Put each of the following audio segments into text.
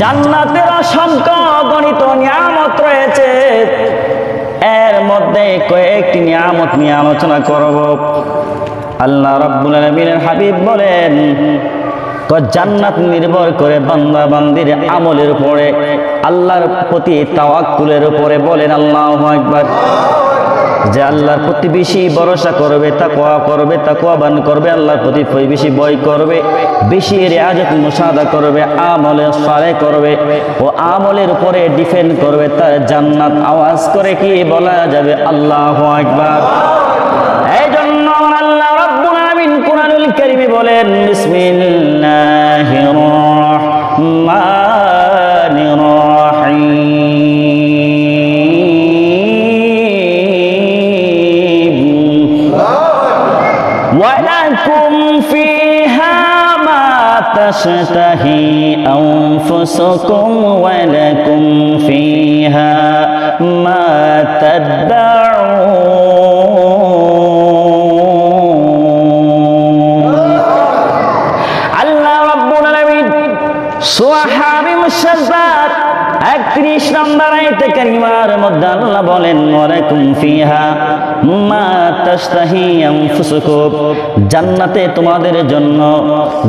জান্নাতের অসংখ্য গণিত নিয়ামত রয়েছে। এর মধ্যে কয়েকটি নিয়ামত নিয়ে আলোচনা করব। আল্লাহ রাব্বুল আলামিনের হাবিব বলেন ক জান্নাত নির্ভর করে বান্দা বান্দির আমলের উপরে, আল্লাহর প্রতি তাওয়াক্কুলের উপরে বলেন আল্লাহ আকবার। যে আল্লাহর প্রতি বেশি ভরসা করবে, তাকওয়া করবে, তাকওয়াবান করবে, আল্লাহর প্রতি বেশি ভয় করবে, বেশি রেয়াজত মুসাদা করবে, আমলে সারে করবে ও আমলের উপরে ডিফেন্ড করবে, তার জান্নাত আওয়াজ করে কি বলা যাবে? আল্লাহু আকবার। এই জন্য আল্লাহ রাব্বুল আলামিন কোরআনুল কারীমে বলেন, বিসমিল্লাহির রহমানির تشتهي أنفسكم ولكم فيها ما تدعون আল্লাহ রাব্বুল আলামিন সূরা হামিম সাজদাত 31 নম্বর আয়াতে কারিমার মধ্যে আল্লাহ বলেন ওয়ালাকুম ফিহা মা জান্নাতে তোমাদের জন্য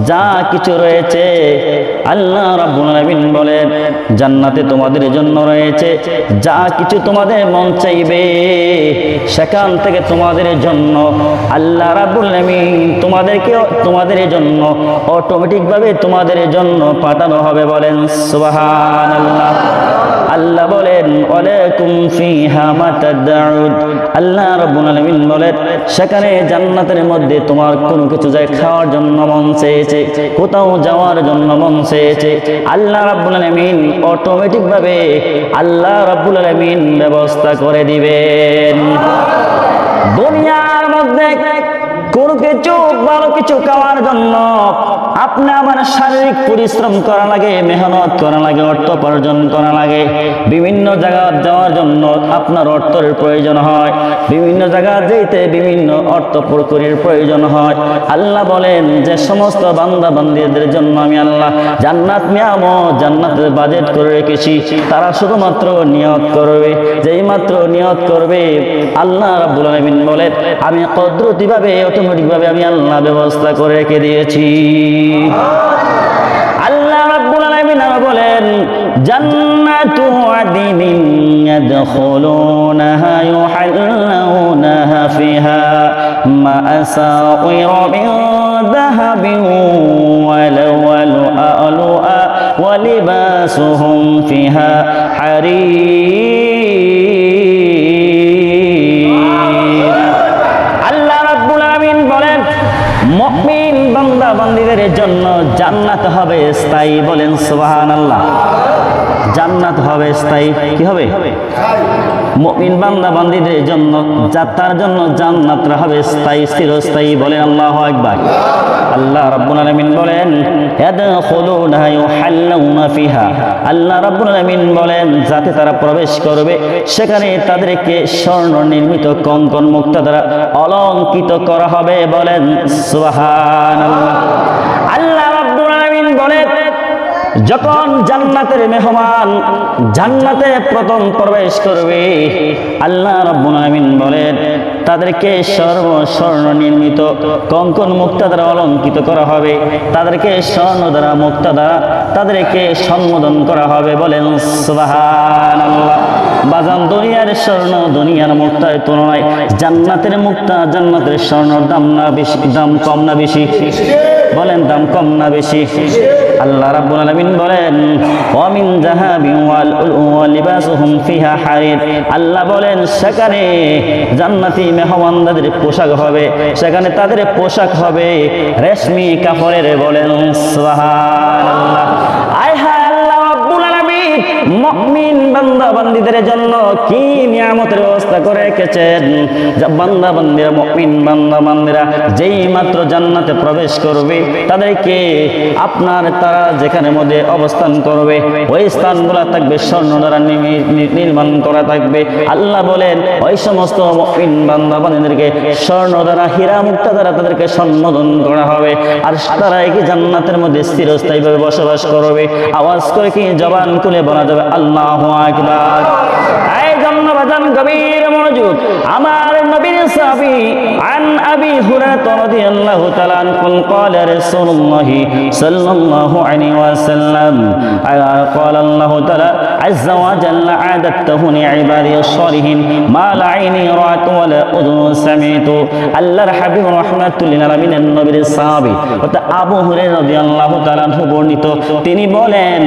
যা কিছু রয়েছে, আল্লাহ রাব্বুল বলেন, জান্নাতে তোমাদের জন্য রয়েছে যা কিছু তোমাদের মন চাইবে। সেখান থেকে তোমাদের জন্য আল্লাহ রাব্বুল আলামিন তোমাদেরকে তোমাদের জন্য অটোমেটিকভাবে তোমাদের জন্য পাঠানো হবে বলেন, সুবহানাল্লাহ। আল্লাহ বলেন ওয়ালাকুম ফিহা মা তাদউন। আল্লাহ রাব্বুল আলামিন বলেন, সেখানে জান্নাতের মধ্যে তোমার কোনো কিছু যায় খাওয়ার জন্য মন চেয়েছে, কোথাও যাওয়ার জন্য মন চেয়েছে। আল্লাহ রাব্বুল আলামিন অটোমেটিক ভাবে আল্লাহ রাব্বুল আলামিন ব্যবস্থা করে দিবেন। দুনিয়ার মধ্যে কোনো কিছু ভালো কিছু খাওয়ার জন্য আপনি আমার শারীরিক পরিশ্রম করা লাগে, মেহনত করা লাগে, অর্থ উপার্জন করা লাগে। বিভিন্ন জায়গা যাওয়ার জন্য আপনার অর্থের প্রয়োজন হয়। বিভিন্ন জায়গা যেতে বিভিন্ন অর্থ প্রকুরের প্রয়োজন হয়। আল্লাহ বলেন যে সমস্ত বান্দা বান্দিদের জন্য আমি আল্লাহ জান্নাত নিয়ামো জান্নাতের বাজেট করে রেখেছি। তারা শুধুমাত্র নিয়ত করবে। যেই মাত্র নিয়ত করবে, আল্লাহ আলামিন বলেন, আমি কদরতিভাবে অটোমেটিকভাবে আমি আল্লাহ ব্যবস্থা করে রেখে দিয়েছি। আল্লাহ রাব্বুল আলামিন বলেন, জান্নাতু আদিনিন ইয়াদখুলুনাহা, ইউহাল্লাউনাহা ফিহা মা আসাউরা মিন যাহাবিন ওয়া লাওয়ালুআ ওয়া লিবাসুহুম বান্দা জন্য জান্নাত হবে স্থায়ী বলেন সুবহানাল্লাহ। জান্নাত হবে স্থায়ী কি হবে? মুমিন বান্দা বান্দীদের জন্য, যাত্রার জন্য জান্নাতরা হবে, স্থায়ী, চিরস্থায়ী বলেন আল্লাহু আকবার। আল্লাহ রাব্বুল আলামিন বলেন ইয়াদখুলুনহা ইউহাল্লাউনা ফিহা। আল্লাহ রাব্বুল আলামিন বলেন, যাতে তারা প্রবেশ করবে, সেখানে তাদেরকে স্বর্ণ নির্মিত কঙ্কন মুক্তা দ্বারা অলঙ্কিত করা হবে। বলেন, সুবহানাল্লাহ। যখন জান্নাতের মেহমান জান্নাতে প্রথম প্রবেশ করবে, আল্লাহ রাব্বুল আলামিন বলেন, তাদেরকে সর্ব স্বর্ণ নির্মিত কঙ্কন মুক্তা দ্বারা অলঙ্কিত করা হবে, তাদেরকে স্বর্ণ দ্বারা মুক্তা দ্বারা তাদেরকে সম্বোধন করা হবে বলেন বাজান দুনিয়ার স্বর্ণ দুনিয়ার মুক্তার তুলনায় জান্নাতের মুক্তা জান্নাতের স্বর্ণর দাম না বেশি, দাম কম না বেশি। বলেন, দাম কম না বেশি? আল্লাহ রাব্বুল আলামিন বলেন, ওয়ামিন যাহাবিন ওয়াল ওয়া লিবাসুহুম ফিহা হারির। আল্লাহ বলেন, সেখানে জান্নাতি মেহমানদের পোশাক হবে, সেখানে তাদের পোশাক হবে রেশমি কাপড়ের বলেন, সুবহানাল্লাহ। মুমিন বান্দা বান্দীদের জন্য কি নিয়ামতের ব্যবস্থা করে রেখেছেন? যা বান্দা বান্দিরা মুমিন বান্দা বান্দিরা যেই মাত্র জান্নাতে প্রবেশ করবে, তাদেরকে আপনার তারা যেখানে মধ্যে অবস্থান করবে, ওই স্থানগুলো থাকবে, স্বর্ণ দ্বারা নির্মাণ করা থাকবে। আল্লাহ বলেন, ওই সমস্ত মুমিন বান্দা বান্দীদেরকে স্বর্ণ দ্বারা হীরা মুক্তা দ্বারা তাদেরকে সম্বোধন করা হবে। আর তারা কি জান্নাতের মধ্যে স্থিরস্থায়ীভাবে বসবাস করবে? আওয়াজ করে কি জবান খুলে বলা যাবে? আল্লাহ আকবার। এই জন্য ভজন গভীর মনোযোগ আমার নবীর সাহাবী عن أبي هريرة رضي الله تعالى عنه قال رسول الله صلى الله عليه وسلم قال الله تعالى عز وجل عادته لعبادي الصالحين ما لا عين رأت ولا أذن سمعت আল্লাহর হাবিব রহমাতুল্লিল আলমিনের নবীর সাহাবী অর্থাৎ আবু হুরে রাদিয়াল্লাহু তাআলা আনহু বর্ণিত তিনি বলেন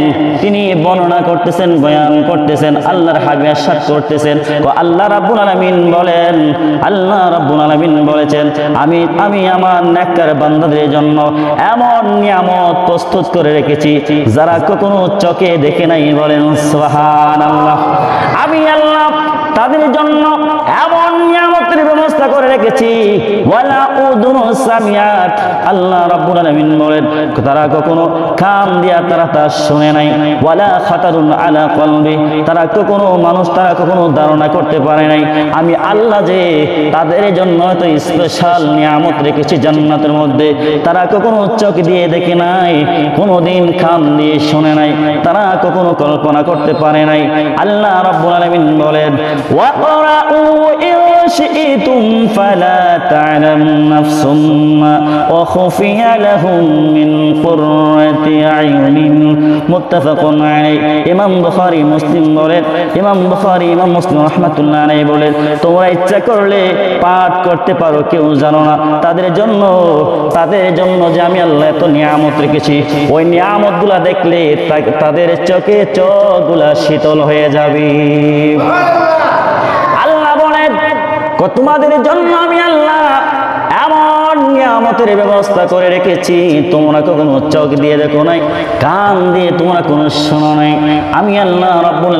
তিনি বর্ণনা করতেছেন বয়ান করতেছেন আল্লাহর হাবিব সাত করতেছেন ও আল্লাহ রাব্বুল আলামিন বলেন, আল্লাহ রাব্বুল আলামিন বলেছেন, আমি আমি আমার নেককার বান্দাদের জন্য এমন নিয়ামত প্রস্তুত করে রেখেছি, যারা কখনো চোখে দেখে নাই বলেন, সুবহানাল্লাহ। আমি আল্লাহ তাদের জন্য এমন নিয়ামতের ব্যবস্থা করে রেখেছি। সামিয়াত। আল্লাহ রাব্বুল আলামিন বলেন, তারা কখনো কান দিয়া তারা তা শুনে নাই। ওয়ালা খাতারুন আলা কলবি। তারা কখনো মানুষ তারা কখনো ধারণা করতে পারে নাই। আমি আল্লাহ যে তাদের জন্য তো স্পেশাল নিয়ামত রেখেছি জান্নাতের মধ্যে। তারা কখনো চোখ দিয়ে দেখে নাই, কোনোদিন কান দিয়ে শুনে নাই। তারা কখনো কল্পনা করতে পারে নাই। আল্লাহ রাব্বুল আলামিন বলেন وَاقْرَؤُوا إِن شِئْتُمْ فَلَا تَعْلَمُ نَفْسٌ مَّا أُخْفِيَ لَهُم مِّن قُرَّةِ أَعْيُنٍ مُتَّفَقٌ عَلَيْهِ ইমাম বুখারী মুসলিম বলেন ইমাম বুখারী ইমাম মুসলিম রাহমাতুল্লাহ আলাইহি বলেন তোমরা ইচ্ছা করলে পাঠ করতে পারো কেউ জানো না তাদের জন্য তাদের জন্য যে আমি আল্লাহ এত নিয়ামত রেখেছি ওই নিয়ামতগুলা দেখলে তা- তাদের চোখে চোখগুলা শীতল হয়ে যাবে আল্লাহ বলেন "কো তোমাদের জন্য আমি আল্লাহ এমন নিয়ামতের ব্যবস্থা করে রেখেছি। তোমরা কখনো চোখ দিয়ে দেখো নাই, কান দিয়ে তোমরা কোনো শোনো নাই। আমি আল্লাহ রাব্বুল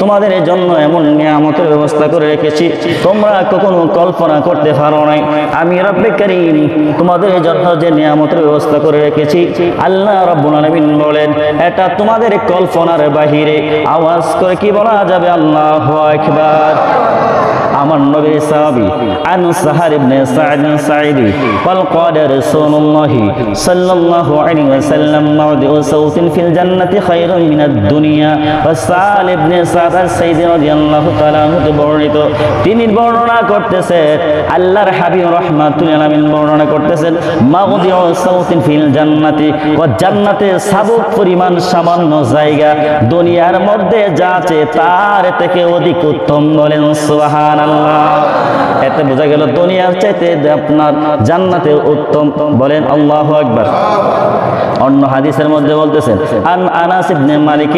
তোমাদের জন্য এমন নিয়ামতের ব্যবস্থা করে রেখেছি। তোমরা কখনো কল্পনা করতে পারো নাই। আমি রব্বে করিম তোমাদের জন্য যে নিয়ামতের ব্যবস্থা করে রেখেছি, আল্লাহ রাব্বুল আলামিন বলেন, এটা তোমাদের কল্পনার বাহিরে। আওয়াজ করে কি বলা যাবে? আল্লাহু আকবার। আমার নবী সাহাবী আন সাহার ইবনে সাঈদ সাঈদি قال قال رسول الله صلى الله عليه وسلم موضع صوت في الجنة خير من الدنيا وسال ابن سعد السيد رضي الله تعالى عنه বর্ণিত তিনি বর্ণনা করতেছেন আল্লাহর হাবিব রাহমাতুল আলামিন বর্ণনা করতেছেন মাগদিউ সাউতিন ফিল জান্নাতি ও জান্নাতে সাবুক পরিমাণ সামান্য জায়গা দুনিয়ার মধ্যে যা আছে তার থেকে অধিক উত্তম বলেন সুবহানাল্লাহ আল্লাহ। এতে বোঝা গেল দুনিয়ার চাইতে আপনার জান্নাতে উত্তম। বলেন আল্লাহু আকবার। অন্য হাদিসের মধ্যে বলতেছেন আন আনাস ইবনে মালিক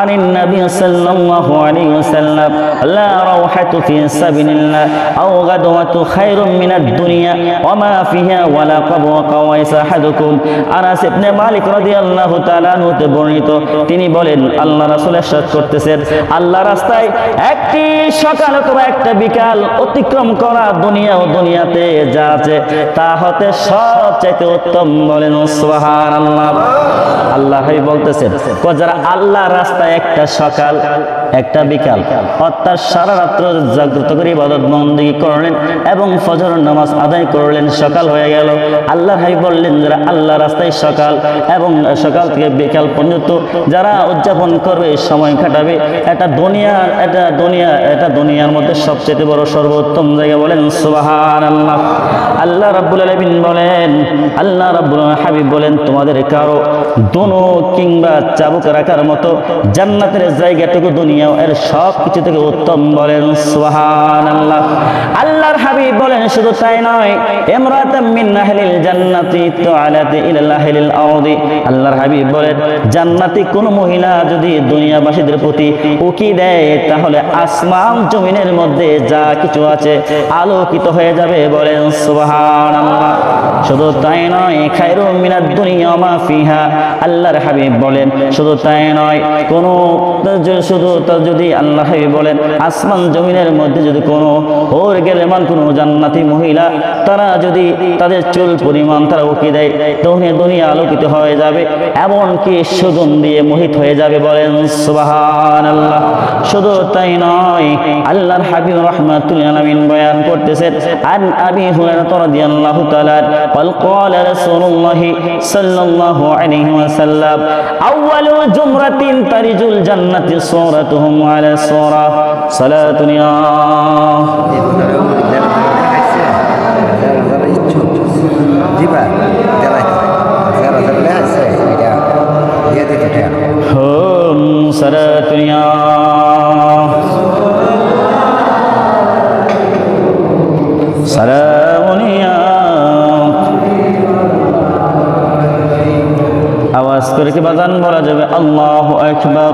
আনিন নবী সাল্লাল্লাহু আলাইহি ওয়াসাল্লাম, লা রাওহাতু ফি সাবিলিল্লাহ, আও গাদওয়াতু খায়রুম মিনাদ দুনিয়া, ওয়া মা ফিহা ওয়ালা কাবু কাওয়াইস আহাদুকুম। আনাস ইবনে মালিক রাদিয়াল্লাহু তাআলা আনহু তে বর্ণিত, তিনি বলেন, আল্লাহ রাসূল ইরশাদ করতেছেন। আল্লাহ রাস্তায় একটি সকাল অথবা একটা বিকাল অতিক্রম করা দুনিয়া ও দুনিয়াতে যা আছে তা হতে সবচাইতে উত্তম বলেন সুবহানাল্লাহ। আল্লাহ আল্লাহ বলতেছেন যারা আল্লাহ রাস্তায় একটা সকাল একটা বিকাল। অর্থাৎ সারা রাত্র জাগ্রত করে ইবাদত বন্দী করলেন এবং ফজর নামাজ আদায় করলেন, সকাল হয়ে গেল। আল্লাহ হাবিব বললেন, যারা আল্লাহ রাস্তায় সকাল এবং সকাল থেকে বিকাল পর্যন্ত যারা উদযাপন করবে, সময় কাটাবে, এটা দুনিয়ার, এটা দুনিয়া, এটা দুনিয়ার মধ্যে সবচেয়ে বড় সর্বোত্তম জায়গা বলেন সুবাহান আল্লাহ আল্লাহ রাব্বুল আলামিন বলেন, আল্লাহ রাব্বুল হাবিব বলেন, তোমাদের কারও দোনো কিংবা চাবুক রাখার মতো জান্নাতের জায়গাটুকু দুনিয়া এর সব কিছু থেকে উত্তম বলেন সুবহান আল্লাহ আল্লাহর হাবিব বলেন, শুধু তাই নয় জান্নাতি আল্লাহর হাবিব বলেন, জান্নাতি কোন মহিলা যদি দুনিয়াবাসীদের প্রতি উকি দেয়, তাহলে আসমান জমিনের মধ্যে যা কিছু আছে আলোকিত হয়ে যাবে বলেন, সুবহানাল্লাহ। শুধু তাই নয় মিনাদ দুনিয়া মা ফিহা। আল্লাহর হাবিব বলেন, শুধু তাই নয়, কোন শুধু যদি আল্লাহ হাবিব বলেন আসমান জমিনের মধ্যে যদি কোনো ওর গেলেমান কোনো জান্নাতি মহিলা তারা যদি তাদের চুল পরিমাণ তারা উকি দেয় তখন দুনিয়া আলোকিত হয়ে যাবে এমনকি সুগম দিয়ে মোহিত হয়ে যাবে বলেন সুবাহান আল্লাহ শুধু তাই নয় আল্লাহর হাবিব রহমাতুল আলামিন বয়ান করতেছেন আন আবি হুরায়রা রাদিয়াল্লাহু তাআলা قال قال رسول الله صلى الله عليه وسلم اول جمرة ترج الجنة صورتهم على الصورة صلاة يا যারা ইচ্ছুক দিবা যারা যারা যারা আছে এটা দিয়ে দিতে টাকা هم صلاة يا سلام يا আওয়াজ করে কি বাজান বলা যাবে আল্লাহ আকবার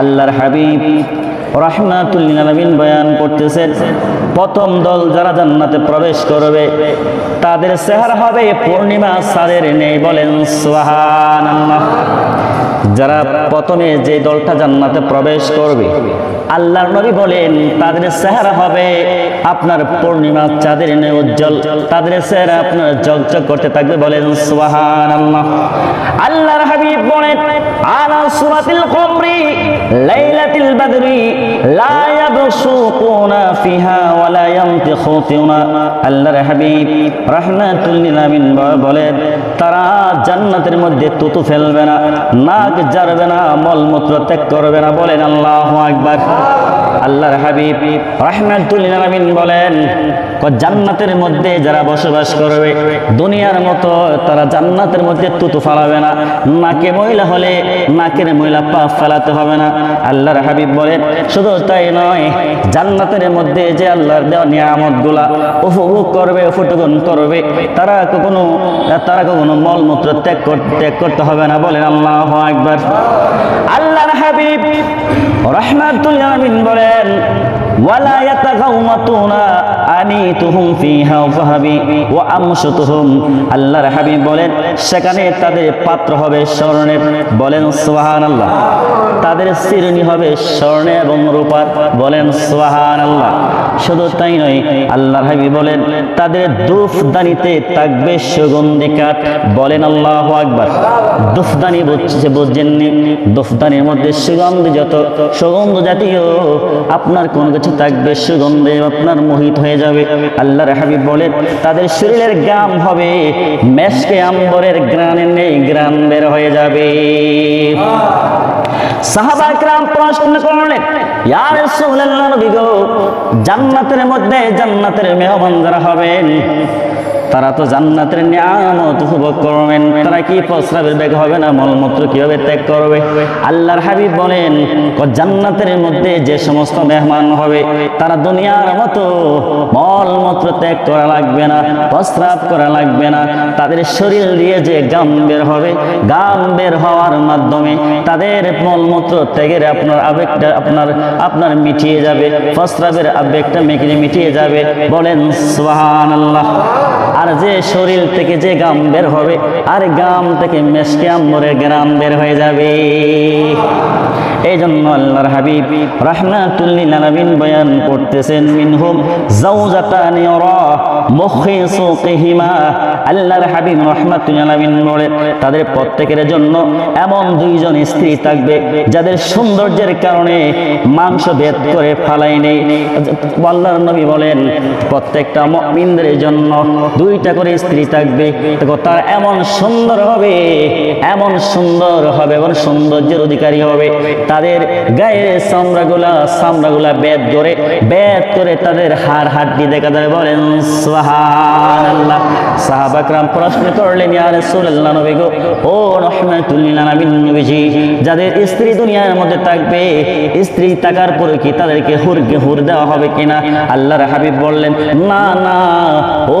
আল্লাহর হাবিব রহমাতুল্লিন বয়ান করতেছেন, প্রথম দল যারা জান্নাতে প্রবেশ করবে, তাদের চেহারা হবে পূর্ণিমা সাদের নেই বলেন সোহান যারা প্রথমে যে দলটা জান্নাতে প্রবেশ করবে, আল্লাহর নবী বলেন, তাদের চেহারা হবে আপনার পূর্ণিমা চাঁদের নেই উজ্জ্বল, তাদের চেহারা আপনার জগজগ করতে থাকবে বলেন সোহান আল্লাহ আল্লাহর হাবিব বলেন, আলা সুরাতিল কমরি লাইলাতিল বাদরি, লা ইয়াবসুকুনা ফিহা ওয়া লা ইয়ামতিখুনা আল্লাহর হাবিব রাহমাতুল লিল আলামিন বলেন, তারা জান্নাতের মধ্যে তুতু ফেলবে না নাক জারবে না মলমূত্র ত্যাগ করবে না বলেন আল্লাহু আকবার। আল্লাহর হাবিব রাহমাতুল লিল বলেন জান্নাতের মধ্যে যারা বসবাস করবে, দুনিয়ার মতো তারা জান্নাতের মধ্যে তুতু ফালাবে না, নাকে মহিলা হলে নাকের মহিলা পা ফেলাতে হবে না। আল্লাহর হাবিব বলেন, শুধু তাই নয়, জান্নাতের মধ্যে যে আল্লাহর দেওয়া নিয়ামতগুলা উপভোগ করবে, উপটুকন করবে, তারা কখনো তারা কখনো মলমূত্র ত্যাগ কর- ত্যাগ করতে হবে না বলেন আল্লাহ একবার আল্লাহর হাবিব রহমাতুল আমিন বলেন ওয়ালা ইয়াতাগাওমাতুনা আনিতুহুম ফিহা ফাহাবি ওয়া আমশুতুহুম আল্লাহর হাবিব বলেন, সেখানে তাদের পাত্র হবে স্বর্ণের। বলেন সুবহানাল্লাহ। তাদের শিরনি হবে স্বর্ণ এবং রূপার। বলেন সুবহানাল্লাহ। শুধু তাই নয়, আল্লাহর হাবিব বলেন, তাদের দুফদানিতে থাকবে সুগন্ধি কাঠ। বলেন আল্লাহু আকবার। দুফদানি বুঝছে বুঝছেননি? দুফদানির মধ্যে সুগন্ধি যত সুগন্ধ জাতীয়, আপনার কোন কিছু থাকবে, সুগন্ধে আপনার মোহিত হয়ে যাবে। আল্লাহর হাবিব বলেন তাদের শরীরের গ্রাম হবে, মেশকে আম্বরের গ্রানে নেই, গ্রাম বের হয়ে যাবে। জান্নাতের মধ্যে জান্নাতের মেহমান যারা হবেন তারা তো জান্নাতের নিয়ামত উপভোগ করবেন। তারা কি প্রস্রাবের ব্যাগ হবে না? মলমূত্র কীভাবে ত্যাগ করবে? আল্লাহর হাবিব বলেন জান্নাতের মধ্যে যে সমস্ত মেহমান হবে, তারা দুনিয়ার মতো মলমূত্র ত্যাগ করা লাগবে না, প্রস্রাব করা লাগবে না। তাদের শরীর দিয়ে যে গাম বের হবে, গাম বের হওয়ার মাধ্যমে তাদের মলমূত্র ত্যাগের আপনার আবেগটা আপনার আপনার মিটিয়ে যাবে। প্রস্রাবের আবেগটা মেকিয়ে মিটিয়ে যাবে। বলেন সোহান আল্লাহ আর যে শরীর থেকে যে গাম বের হবে, আর গাম থেকে মেশকে আম্বরের গ্রাম বের হয়ে যাবে। এই জন্য আল্লাহর হাবিব রাহমাতুল্লিল আলামিন বয়ান করতেছেন, মিনহুম জাওজাতানি ইরা মুখিসুকিহিমা আল্লাহর হাবিব রাহমাতুল্লিল আলামিন বলে, তাদের প্রত্যেকের জন্য এমন দুইজন স্ত্রী থাকবে, যাদের সৌন্দর্যের কারণে মাংস ভেদ করে ফালাই নেই। আল্লাহর নবী বলেন, প্রত্যেকটা মুমিনদের জন্য দুইটা করে স্ত্রী থাকবে তার এমন সুন্দর হবে, এমন সুন্দর হবে এবং সৌন্দর্যের অধিকারী হবে। তাদের গায়ের চামড়াগুলা চামড়াগুলা বেদ করে বেদ করে তাদের হাড় হাড্ডি দেখা যাবে বলেন, সুবহানাল্লাহ। সাহাবাকরাম প্রশ্ন করলেন নবী গো। ও নবীজি, যাদের স্ত্রী দুনিয়ার মধ্যে থাকবে, স্ত্রী থাকার পরে কি তাদেরকে হুরকে হুর দেওয়া হবে কিনা? আল্লাহর হাবিব বললেন, না না, ও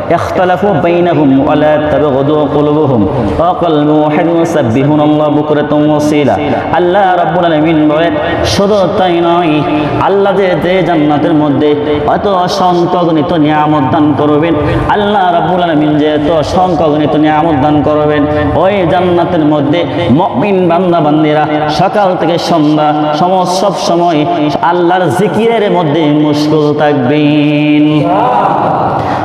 ইখতালাফু বাইনাহুম ওয়ালা তাবগদু কুলুবুহুম। ওয়া কলবু ওয়াহিদ সাব্বিহুনাল্লাহ বুকরাতাম ওয়াসিলা। আল্লাহ রাব্বুল আলামিন বলেন, শুধু তাই নয়, আল্লাহ যে জান্নাতের মধ্যে এত অসংখ্যগণিত নিয়ামত দান করবেন, আল্লাহ রাব্বুল আলামিন যে এত অসংখ্যগণিত নিয়ামত দান করবেন, ওই জান্নাতের মধ্যে মুমিন বান্দা বান্দিরা সকাল থেকে সন্ধ্যা সমস্ত সব সময় আল্লাহর জিকিরের মধ্যে মুশকুল থাকবেন।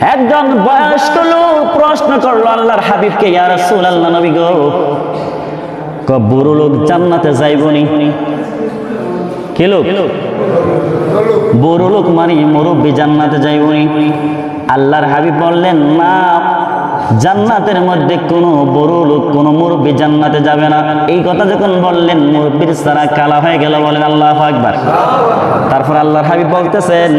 একজন বয়স্ক লোক প্রশ্ন করল, আল্লাহর হাবিবকে ইয়া রাসূলুল্লাহ নবী গো বুড়ো লোক জান্নাতে যাইবনি? কে লোক? বুড়ো লোক মানে মুরব্বী জান্নাতে যাইবনি। আল্লাহর হাবিব বললেন না জান্নাতের মধ্যে কোনো বড় লোক, কোনো মুরব্বী জান্নাতে যাবে না। এই কথা যখন বললেন, মুরব্বীর সারা কালা হয়ে গেল, বলেন আল্লাহ আকবার। তারপর আল্লাহর হাবিব বলতেছেন,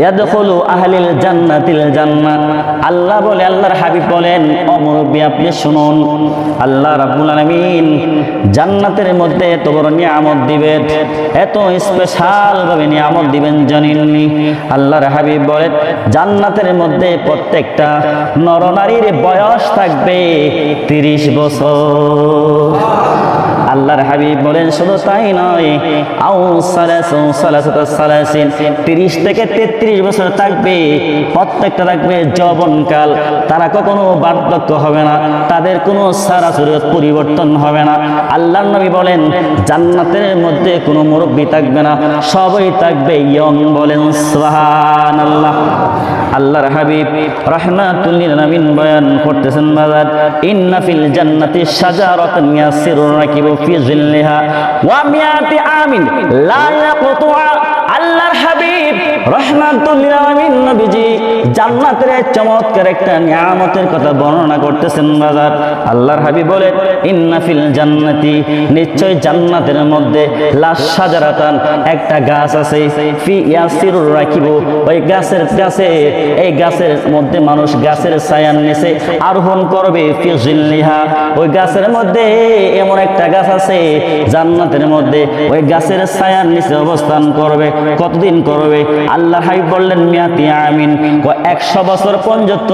ইয়াদখুলু আহলিল জান্নাতিল জান্নাত আল্লাহ বলে, আল্লাহর হাবিব বলেন, ও মুরব্বী, আপনি শুনুন। আল্লাহ রাব্বুল আলামিন জান্নাতের মধ্যে এত বড় নিয়ামত দিবেন, এত স্পেশাল ভাবে নিয়ামত দিবেন জানেননি? আল্লাহর হাবিব বলেন জান্নাতের মধ্যে প্রত্যেকটা নরনারীর বয়স থাকবে তিরিশ বছর। আল্লাহর হাবিব বলেন, শুধু তাই নয় আউ সালাসিন 30 থেকে 33 বছর থাকবে, প্রত্যেকটা থাকবে যৌবনকাল। তারা কখনো বার্ধক্য হবে না, তাদের কোনো সারা শরীয়ত পরিবর্তন হবে না। আল্লাহর নবী বলেন, জান্নাতের মধ্যে কোনো মুরব্বী থাকবে না, সবাই থাকবে ইয়ং বলেন, সুবহানাল্লাহ। আল্লাহর হাবিব রাহমাতুল্লিল আমিন বয়ান করতেছেন, বাজার, ইন্না ফিল জান্নাতি শাজারাতান ইয়াসিরুর রাকিবু। জিল্লিহা ওয়া মিয়াতি আমিন। লা ইয়াকতুআ আল্লাহর হাবিব রহমাতুল্লিল আমিন নবীজি। জান্নাতের চমৎকার একটা নিয়ামতের কথা বর্ণনা করতেছেন বাজার। আল্লাহর হাবিব বলে, ইন্না ফিল জান্নাতি নিশ্চয় জান্নাতের মধ্যে লাশ একটা গাছ আছে। ফি ইয়াসিরুর রাকিবু, ওই গাছের গাছে এই গাছের মধ্যে মানুষ গাছের ছায়ার নিচে আরোহণ করবে ফি জিল্লিহা। ওই গাছের মধ্যে এমন একটা গাছ আছে, জান্নাতের মধ্যে ওই গাছের ছায়ার নিচে অবস্থান করবে, কতদিন করবে? আল্লাহ হাবিব বললেন, মিয়াতি আমিন একশো বছর পর্যন্ত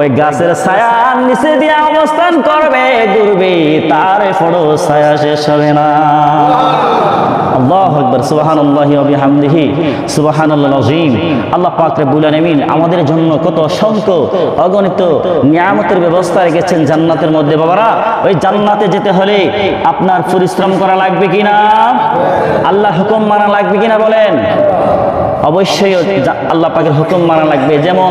ওই গাছের ছায়ার নিচে দিয়ে অবস্থান করবে ঘুরবে তার ফটো ছায়া শেষ হবে না। আল্লাহ আকবার, সুবহানাল্লাহি ওয়া বিহামদিহি, সুবহানাল্লাহ আযীম আল্লাহ পাক রব্বুল আলামিন আমাদের জন্য কত অসংখ্য অগণিত নিয়ামতের ব্যবস্থা রেখেছেন জান্নাতের মধ্যে। বাবারা, ওই জান্নাতে যেতে হলে আপনার পরিশ্রম করা লাগবে কিনা? আল্লাহ হুকুম মানা লাগবে কিনা বলেন? অবশ্যই আল্লাহ পাকের হুকুম মানা লাগবে। যেমন